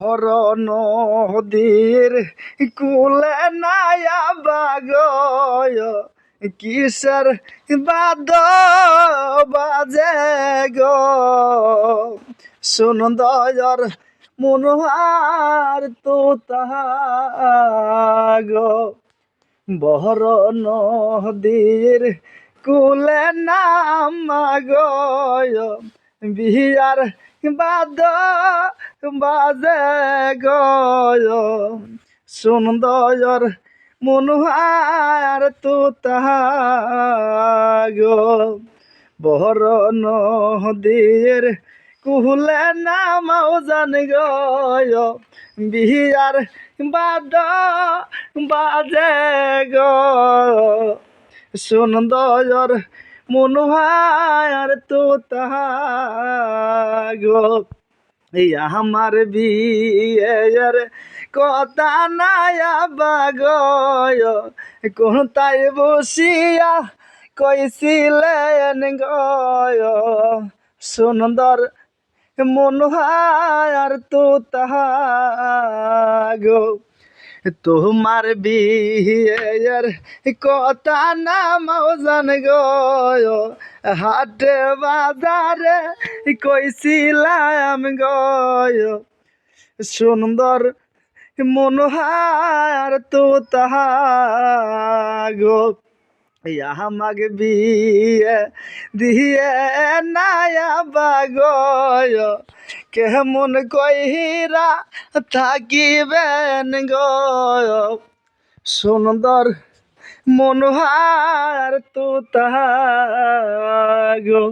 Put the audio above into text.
হর নদীর কুলে নায়া বাগয়। কিসের বাদ বাজে গো? সুন্দর মনোহার তো গো বহর নদীর কুলে নাম গয় বিহার বাদ বাজে গয় সুন্দর মনোহার তো গো। বহর নদীর কুহলে নামাও জান গয়। বিহার বাদ বাজে গো সুন্দর মনোহার তো গো। এই আমার বিয়ের কথা নায়া বাগয়। কোনটাই বসিয়া কইছিলেন গয়। সুন্দর মনোহার তো তাহা গো তোমার বিয়ের কথা নামাও জান গয় হাটে বাজারে কইছিলাম গয় সুন্দর মনোহার তো গো আমাকে বিয়ে দিয়ে নায়া বাগয় কেমন কইরা থাকিবেন গয় সুন্দর মনোহার তো গো